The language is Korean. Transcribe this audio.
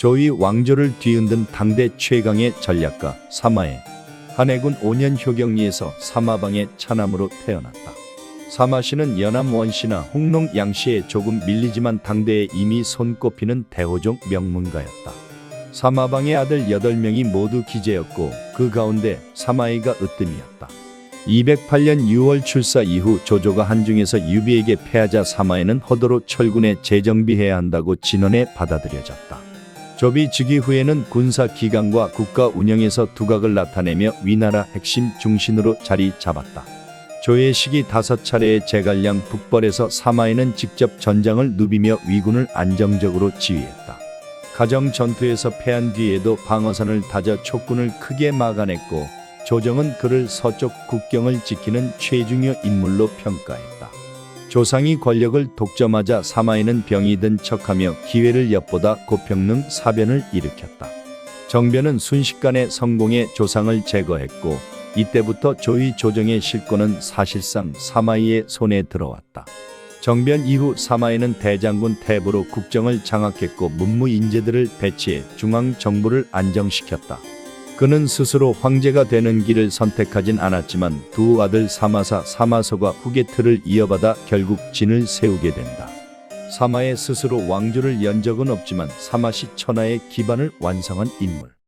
조이 왕조를 뒤흔든 당대 최강의 전략가 사마의 한해군 5년 효경리에서 사마방의 차남으로 태어났다. 사마씨는 연암 원씨나 홍농 양씨에 조금 밀리지만 당대에 이미 손꼽히는 대호종 명문가였다. 사마방의 아들 8명이 모두 기재였고 그 가운데 사마이가 으뜸이었다. 208년 6월 출사 이후 조조가 한중에서 유비에게 패하자 사마에는 허도로 철군에 재정비해야 한다고 진언해 받아들여졌다. 조비 즉위 후에는 군사 기강과 국가 운영에서 두각을 나타내며 위나라 핵심 중심으로 자리 잡았다. 조의 시기 다섯 차례의 제갈량 북벌에서 사마에는 직접 전장을 누비며 위군을 안정적으로 지휘했다. 가정 전투에서 패한 뒤에도 방어선을 다져 촉군을 크게 막아냈고 조정은 그를 서쪽 국경을 지키는 최중요 인물로 평가했다. 조상이 권력을 독점하자 사마이는 병이 든 척하며 기회를 엿보다 고평능 사변을 일으켰다. 정변은 순식간에 성공해 조상을 제거했고 이때부터 조의 조정의 실권은 사실상 사마이의 손에 들어왔다. 정변 이후 사마이는 대장군 태부로 국정을 장악했고 문무 인재들을 배치해 중앙 정부를 안정시켰다. 그는 스스로 황제가 되는 길을 선택하진 않았지만 두 아들 사마사 사마소가 후계 틀을 이어받아 결국 진을 세우게 된다. 사마의 스스로 왕조를 연 적은 없지만 사마시 천하의 기반을 완성한 인물.